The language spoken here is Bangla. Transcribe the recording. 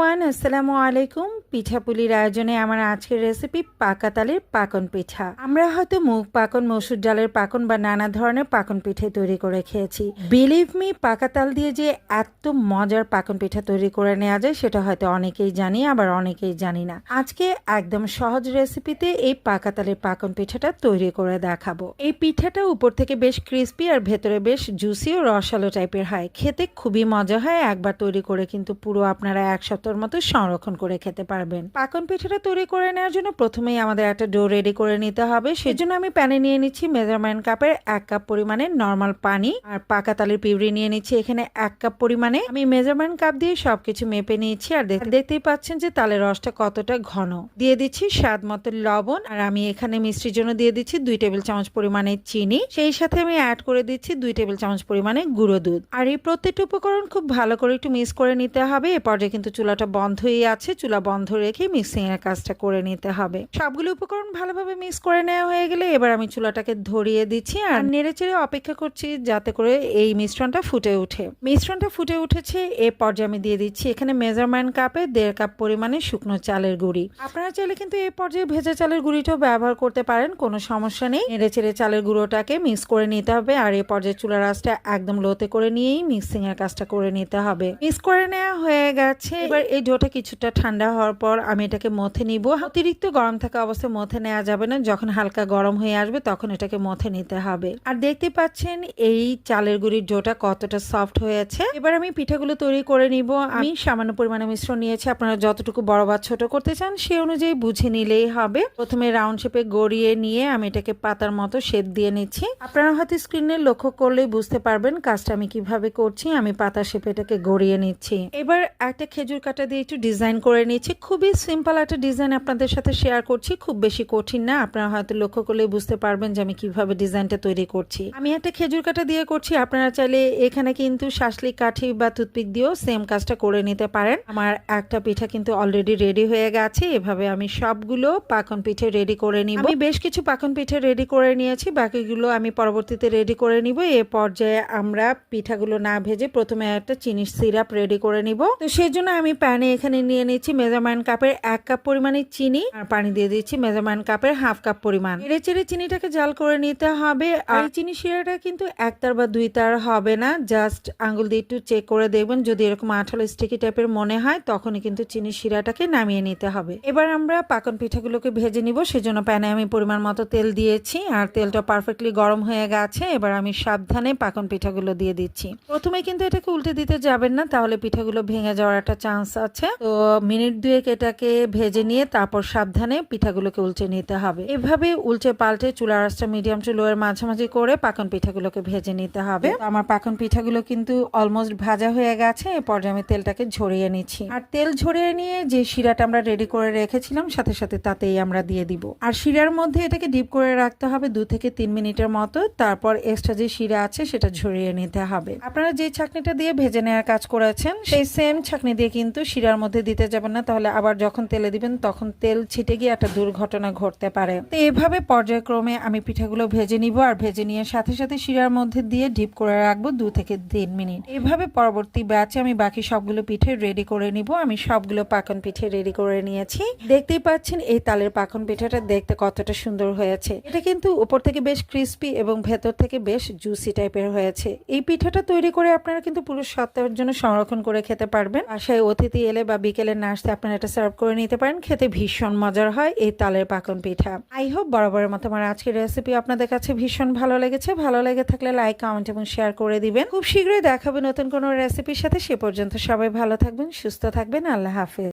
এভরিওয়ান আসসালামু আলাইকুম। পিঠাপুলির আয়োজনে আমার আজকের রেসিপি পাকা তালের পাকন পিঠা। আমরা হয়তো মুগ পাকন, মসুর ডালের পাকন বা নানা ধরনের পাকন পিঠে তৈরি করে খেয়েছি। বিলিভ মি পাকা তাল দিয়ে যে এত মজার পাকন পিঠা তৈরি করে নেওয়া যায়, সেটা হয়তো অনেকেই জানি, আবার অনেকেই জানি না। আজকে একদম সহজ রেসিপিতে এই পাকা তালের পাকন পিঠাটা তৈরি করে দেখাবো। এই পিঠাটা উপর থেকে বেশ ক্রিস্পি আর ভেতরে বেশ জুসি ও রসালো টাইপের হয়। খেতে খুবই মজা হয়, একবার তৈরি করে কিন্তু পুরো আপনারা এক সপ্তাহের মতো সংরক্ষণ করে খেতে পারবেন। পাকন পিঠাটা তৈরি করে নেওয়ার জন্য প্রথমেই আমাদের একটা ডো রেডি করে নিতে হবে। সেজন্য আমি প্যানে নিয়ে নিচ্ছি মেজারমেন্ট কাপের এক কাপ পরিমাণে নর্মাল পানি আর পাকা তালের পিউরি নিয়ে নিচ্ছি এখানে এক কাপ পরিমাণে। আমি মেজারমেন্ট কাপ দিয়ে সবকিছু মেপে নিয়েছি আর দেখ- দেখতেই পাচ্ছেন যে তালের রসটা কতটা ঘন। দিয়ে দিচ্ছি স্বাদ মতো লবণ আর আমি এখানে মিষ্টির জন্য দিয়ে দিচ্ছি দুই টেবিল চামচ পরিমাণে চিনি। সেই সাথে আমি অ্যাড করে দিচ্ছি দুই টেবিল চামচ পরিমাণে গুঁড়ো দুধ। আর এই প্রত্যেকটা উপকরণ খুব ভালো করে একটু মিক্স করে নিতে হবে। এ পর্যায়ে কিন্তু চুলাটা বন্ধই আছে, চুলা বন্ধ রেখে মিক্সিং এর কাজটা করে নিতে হবে। সবগুলো উপকরণ ভালোভাবে মিক্স করে নেওয়া হয়ে গেলে এবার আমি চুলাটাকে ধরিয়ে দিচ্ছি আর নেড়ে চেড়ে অপেক্ষা করছি যাতে করে এই মিশ্রণটা ফুটে ওঠে। মিশ্রণটা ফুটে উঠেছে এ পর্যায়ে আমি দিয়ে দিচ্ছি এখানে মেজারমেন্ট কাপে দেড় কাপ পরিমাণে শুকনো চালের গুঁড়ি। আপনারা চাইলে কিন্তু এই পর্যায়ে ভেজা চালের গুঁড়িটাও ব্যবহার করতে পারেন, কোনো সমস্যা নেই। নেড়ে চেড়ে চালের গুঁড়োটাকে মিক্স করে নিতে হবে আর এই পর্যায়ে চুলার আঁচটা একদম লোতে করে নিয়েই মিক্সিং এর কাজটা করে নিতে হবে। মিক্স করে নেওয়া হয়ে গেছে। এবার এই ডোটা কিছুটা ঠান্ডা হওয়ার পর আমি এটাকে মথে নিব। অতিরিক্ত গরম থাকা অবস্থায় মথে নেওয়া যাবে না। যখন হালকা গরম হয়ে আসবে, তখন এটাকে মথে নিতে হবে। আর দেখতে পাচ্ছেন, এই চালের গুঁড়ির ডোটা কতটা সফট হয়েছে। এবার আমি পিঠাগুলো তৈরি করে নিব। আমি সামান্য পরিমাণে মিশ্রণ নিয়েছি। আপনারা যতটুকু বড় বা ছোট করতে চান, সে অনুযায়ী বুঝে নিলেই হবে। প্রথমে রাউন্ড শেপে গড়িয়ে নিয়ে আমি এটাকে পাতার মতো শেপ দিয়ে নিচ্ছি। আপনারা হয়তো স্ক্রিনে লক্ষ্য করলেই বুঝতে পারবেন কাজটা আমি কীভাবে করছি। আমি পাতা শেপে এটাকে গড়িয়ে নিচ্ছি। এবার একটা খেজুর কাটা দিয়ে একটু ডিজাইন করে নিয়েছি। খুবই সিম্পল একটা ডিজাইন আপনাদের সাথে শেয়ার করছি। খুব বেশি কঠিন না। আপনারা হয়তো লক্ষ্য করলেই বুঝতে পারবেন যে আমি কীভাবে ডিজাইনটা তৈরি করছি। আমি একটা খেজুর কাটা দিয়ে করছি। আপনারা চাইলে এখানে কিন্তু শাসলি কাঠি বা টুথপিক দিয়েও সেম কাজটা করে নিতে পারেন। আমার একটা পিঠা কিন্তু অলরেডি রেডি হয়ে গেছে। এভাবে আমি সবগুলো পাকন পিঠে রেডি করে নিব। আমি বেশ কিছু পাকন পিঠে রেডি করে নিয়েছি। বাকিগুলো আমি পরবর্তীতে রেডি করে নিব। এ পর্যায়ে আমরা পিঠাগুলো না ভেজে প্রথমে একটা চিনি সিরাপ রেডি করে নিব। তো সেই জন্য আমি প্যানে এখানে নিয়ে নিচ্ছি মেজারমেন্ট কাপের এক কাপ পরিমাণে চিনি আর পানি দিয়ে দিচ্ছি মেজারমেন্ট কাপের হাফ কাপ পরিমাণ। এড়ে চেড়ে চিনিটাকে জাল করে নিতে হবে আর চিনি শিরাটা কিন্তু একতার বা দুই তার হবে না। জাস্ট আঙ্গুল দিয়ে একটু চেক করে দেখবেন যদি এরকম আঠালো স্টিকি টাইপের মনে হয় তখনই কিন্তু চিনি শিরাটাকে নামিয়ে নিতে হবে। এবার আমরা পাকন পিঠাগুলোকে ভেজে নিব, সেজন্য প্যানে আমি পরিমাণ মতো তেল দিয়েছি আর তেলটা পারফেক্টলি গরম হয়ে গেছে। এবার আমি সাবধানে পাকন পিঠাগুলো দিয়ে দিচ্ছি। প্রথমে কিন্তু এটাকে উল্টে দিতে যাবেন না, তাহলে পিঠাগুলো ভেঙে যাওয়ার একটা চান্স আছে। তো মিনিট দুয়েক এটাকে ভেজে নিয়ে তারপর সাবধানে পিঠাগুলোকে উলচে নিতে হবে। এভাবে উল্টে পাল্টে চুলার আঁচটা মিডিয়াম টু লোয়ের মাঝামাঝি করে পাকন পিঠাগুলোকে ভেজে নিতে হবে। আমার পাকন পিঠাগুলো কিন্তু অলমোস্ট ভাজা হয়ে গেছে এ পর্যায়ে আমি তেলটাকে ঝরিয়ে নিচ্ছি। আর তেল ঝরিয়ে নিয়ে যে শিরাটা আমরা রেডি করে রেখেছিলাম সাথে সাথে তাতেই আমরা দিয়ে দিব। আর শিরার মধ্যে এটাকে ডিপ করে রাখতে হবে দু থেকে তিন মিনিটের মতো। তারপর এক্সট্রা যে শিরা আছে সেটা ঝরিয়ে নিতে হবে। আপনারা যে ছাকনিটা দিয়ে ভেজে নেওয়ার কাজ করেছেন সেই সেম ছাকনি দিয়ে কিন্তু শিরার মধ্যে দিতে যাবেন না, তাহলে আবার যখন তেলে দিবেন তখন তেল ছিটে গিয়ে একটা দুর্ঘটনা ঘটতে পারে। তো এভাবে পর্যায়ক্রমে আমি পিঠাগুলো ভেজে নিব আর ভেজে নিয়ে সাথে সাথে শিরার মধ্যে দিয়ে ডিপ করে রাখব দু থেকে তিন মিনিট। এভাবে পরবর্তী ব্যাচে আমি বাকি সবগুলো পিঠে রেডি করে নিব। আমি সবগুলো পাকন পিঠে রেডি করে নিয়েছি। দেখতেই পাচ্ছেন এই তালের পাকন পিঠাটা দেখতে কতটা সুন্দর হয়েছে। এটা কিন্তু উপর থেকে বেশ ক্রিস্পি এবং ভেতর থেকে বেশ জুসি টাইপের হয়েছে। এই পিঠাটা তৈরি করে আপনারা কিন্তু পুরো সপ্তাহের জন্য সংরক্ষণ করে খেতে পারবেন। বাসায় অতিথি এলে বা বিকেলে নাচতে আপনারা এটা সার্ভ করে নিতে পারেন। খেতে ভীষণ মজার হয় এই তালের পাকন পিঠা। আই হোপ বরাবরের মতো আমার আজকের রেসিপি আপনাদের কাছে ভীষণ ভালো লেগেছে। ভালো লেগে থাকলে লাইক কমেন্ট এবং শেয়ার করে দিবেন। খুব শীঘ্রই দেখাবে নতুন কোনো রেসিপির সাথে। সে পর্যন্ত সবাই ভালো থাকবেন, সুস্থ থাকবেন। আল্লাহ হাফেজ।